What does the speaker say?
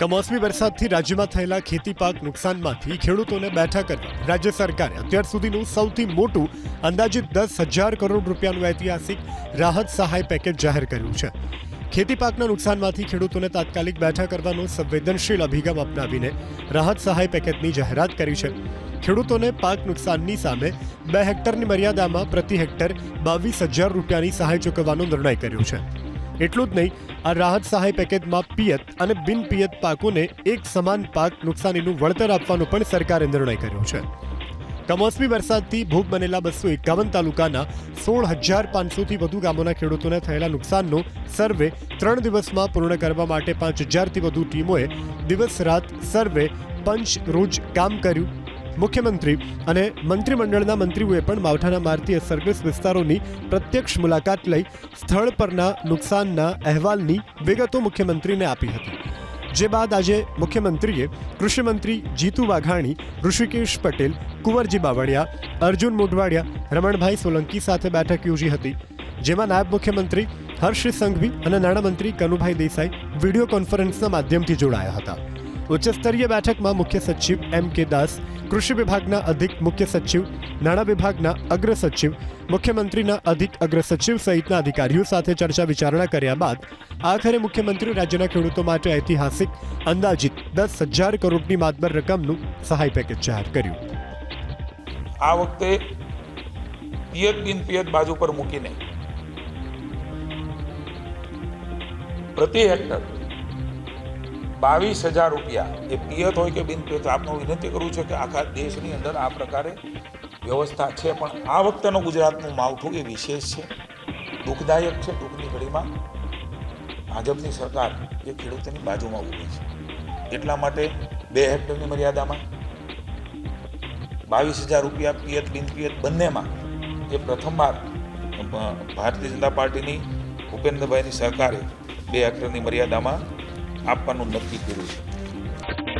કમોસમી વરસાદથી રાજ્યમાં થયેલા ખેતી પાક નુકસાનમાંથી ખેડૂતોને બેઠા કરવા રાજ્ય સરકારે અત્યાર સુધીનું સૌથી મોટું અંદાજિત દસ હજાર કરોડ રૂપિયાનું ઐતિહાસિક રાહત સહાય પેકેજ જાહેર કર્યું છે. ખેતી પાકના નુકસાનમાંથી ખેડૂતોને તાત્કાલિક બેઠા કરવાનો સંવેદનશીલ અભિગમ અપનાવીને રાહત સહાય પેકેજની જાહેરાત કરી છે. ખેડૂતોને પાક નુકસાનની સામે બે હેક્ટરની મર્યાદામાં પ્રતિ હેક્ટર બાવીસ હજાર રૂપિયાની સહાય ચૂકવવાનો નિર્ણય કર્યો છે. એટલું જ નહીં, આ રાહત સહાય પેકેજમાં પિયત અને બિન પિયત પાકોને એક સમાન પાક નુકસાનીનું વળતર આપવાનો પણ સરકારે નિર્ણય કર્યો છે. કમોસમી વરસાદથી ભોગ બનેલા બસો એકાવન તાલુકાના સોળ હજાર પાંચસોથી વધુ ગામોના ખેડૂતોને થયેલા નુકસાનનો સર્વે ત્રણ દિવસમાં પૂર્ણ કરવા માટે પાંચ હજારથી વધુ ટીમોએ દિવસ રાત સર્વે પંચ રોજ કામ કર્યું. મુખ્યમંત્રી અને મંત્રીમંડળના મંત્રીઓએ પણ માવઠાના મારતી અસરગ્રસ્ત વિસ્તારોની પ્રત્યક્ષ મુલાકાત લઈ સ્થળ પરના નુકસાનના અહેવાલની વિગતો મુખ્યમંત્રીને આપી હતી. જે બાદ આજે મુખ્યમંત્રીએ કૃષિમંત્રી જીતુ વાઘાણી, ઋષિકેશ પટેલ, કુંવરજી બાવળિયા, અર્જુન મોઢવાડિયા, રમણભાઈ સોલંકી સાથે બેઠક યોજી હતી, જેમાં નાયબ મુખ્યમંત્રી હર્ષ સંઘવી અને નાણામંત્રી કનુભાઈ દેસાઈ વીડિયો કોન્ફરન્સના માધ્યમથી જોડાયા હતા. ઉચ્ચસ્તરીય બેઠકમાં મુખ્ય સચિવ એમ કે દાસ કૃષિ વિભાગના અધિક મુખ્ય સચિવ, નાણાં વિભાગના અગ્ર સચિવ, મુખ્યમંત્રીના અધિક અગ્ર સચિવ સહિતના અધિકારીઓ સાથે ચર્ચા વિચારણા કર્યા બાદ, આખરે મુખ્યમંત્રી રાજ્યના ખેડૂતો માટે ઐતિહાસિક, અંદાજિત દસ હજાર કરોડની માતબર રકમનું સહાય પેકેજ જાહેર કર્યું. આ વખતે પિયત બિન પિયત બાજુ પર મૂકીને, પ્રતિ હેક્ટર બાવીસ હજાર રૂપિયા. એ પિયત હોય કે બિન પિયત આપનો વિનંતી કરું છું કે આખા દેશની અંદર આ પ્રકારે વ્યવસ્થા છે. પણ આ વખતેનું ગુજરાતનું માવઠું એ વિશેષ છે. દુઃખદાયક છે. દુઃખની ઘડીમાં ભાજપની સરકાર એ ખેડૂતોની બાજુમાં ઊભી છે. એટલા માટે બે હેક્ટરની મર્યાદામાં બાવીસ હજાર રૂપિયા પિયત બિન પિયત બંનેમાં એ પ્રથમવાર ભારતીય જનતા પાર્ટીની ભૂપેન્દ્રભાઈની સરકારે બે હેક્ટરની મર્યાદામાં આપવાનું નક્કી કર્યું છે